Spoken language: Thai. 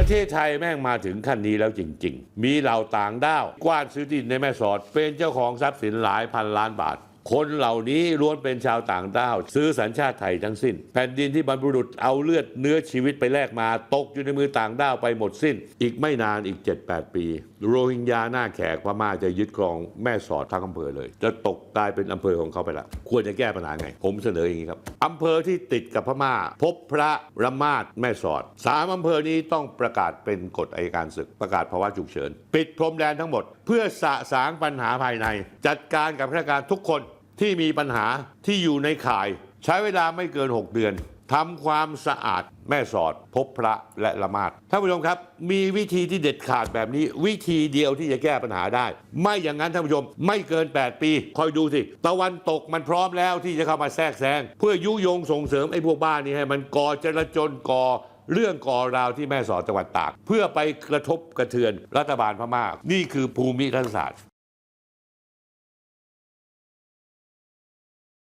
ประเทศไทยแม่งมาถึงขั้นนี้แล้วจริง ๆ มีเหล่าต่างด้าวกว้านซื้อดินในแม่สอด เป็นเจ้าของทรัพย์สินหลายพันล้านบาท คนเหล่านี้ล้วนเป็นชาวต่างด้าว ซื้อสัญชาติไทยทั้งสิ้น แผ่นดินที่บรรพบุรุษเอาเลือดเนื้อชีวิตไปแลกมา ตกอยู่ในมือต่างด้าวไปหมดสิ้น อีกไม่นานอีก 7-8 ปี โรฮิงญาหน้าแขกพม่าจะยึดครองแม่สอดทั้งอำเภอเลย จะตกกลายเป็นอำเภอของเขาไปละควรจะแก้ปัญหาไง ผมเสนออย่างนี้ครับอำเภอที่ติดกับพม่า พบพระระมาดแม่สอดสามอำเภอนี้ต้องประกาศเป็นกฎอัยการศึกประกาศภาวะฉุกเฉิน ปิดพรมแดนทั้งหมด เพื่อสะสางปัญหาภายใน จัดการกับข้าราชการทุกคน ที่มีปัญหาที่อยู่ในข่าย ใช้เวลาไม่เกิน 6 เดือนทำความสะอาดแม่สอด พบพระและละมาดท่านผู้ชมครับ มีวิธีที่เด็ดขาดแบบนี้ วิธีเดียวที่จะแก้ปัญหาได้ ไม่อย่างนั้นท่านผู้ชมไม่เกิน 8 ปี คอยดูสิ ตะวันตกมันพร้อมแล้วที่จะเข้ามาแทรกแซงเพื่อยุยงส่งเสริมไอ้พวกบ้านนี้ให้มันก่อจราจนก่อเรื่องก่อราวที่แม่สอดจังหวัดตาก เพื่อไปกระทบกระเทือนรัฐบาลพม่า นี่คือภูมิรัฐศาสตร์